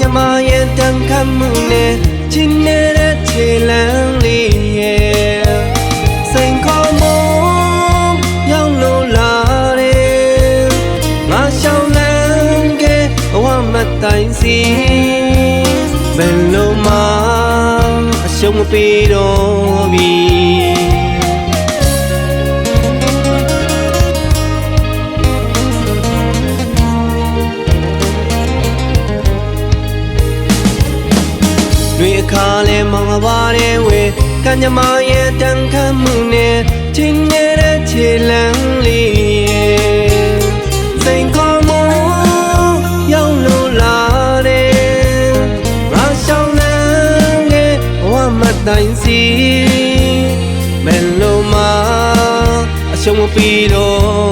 ကြမရဲ့တန်ခတ်မှုနဲ့ချင်းနေတဲ့ခြေလမ်းလေးရဲ့စိန်ခေါ်မှုရောက်လို့လာတယ်ငါရှောင်းလန်းကဘဝမတိုင်စီဘယ်လိုမှအရှုံးမပေးတော့ပြီ တွေအခါလဲမောင်ပါတယ်ဝေကံကြမ္မာရဲ့တန်ခတ်မှုနဲ့ချင်းနေတဲ့ခြေလမ်းလေးရဲ့စိန်ခေါ်မှုရောက်လို့လာတယ်ငါရှောင်းလန်းရဲ့ဘဝမတိုင်စီမလို့မအရှုံးမပြီးတော့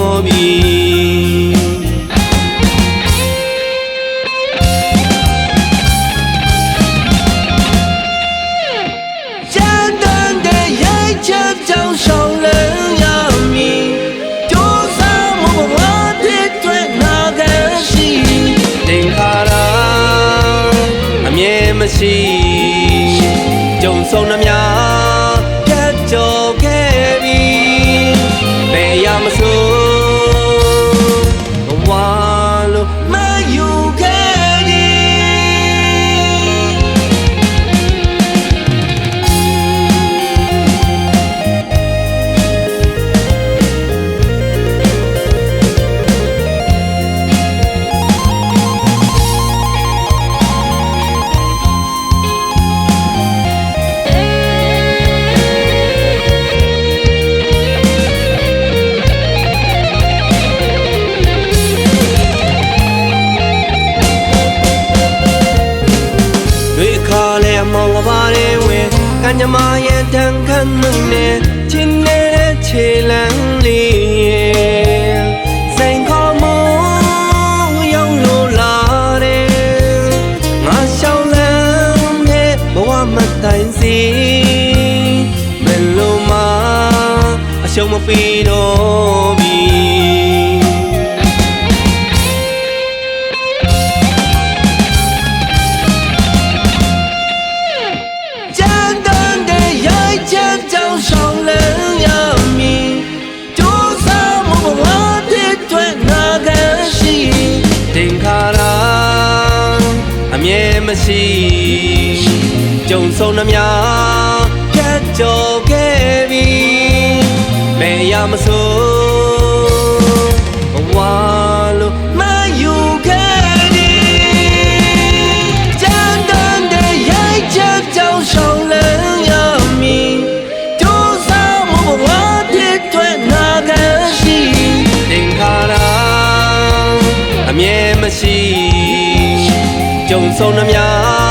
ရှိကြုံဆုံးနှမြကတ်ကြော ကညမရဲ့တန်ခတ်မှုနဲ့ချင်းနေတဲ့ခြေလမ်းလေးရဲ့စိန်ခေါ်မှုရောက်လို့လာတယ်ငါရှောင်းလန်းတဲ့ဘဝမတိုင်စီမလို့မအရှုံးမပြီးတော့ပြီ ရှိကြုံဆုံးနှများဖြတ်ကျော်ခဲ့ပြီမဲရမစိုးဘဝလိုမယူခဲ့ဒီကြမ်းတမ်းတဲ့ရိုက်ချက်ကြောင့်ရှောင်းလန်းရမည်ကြိုးစားမှုဘဝတည်ထွက်နာခံရှိသင်္ခါရအမြဲမရှိ ဆုံးနှမြ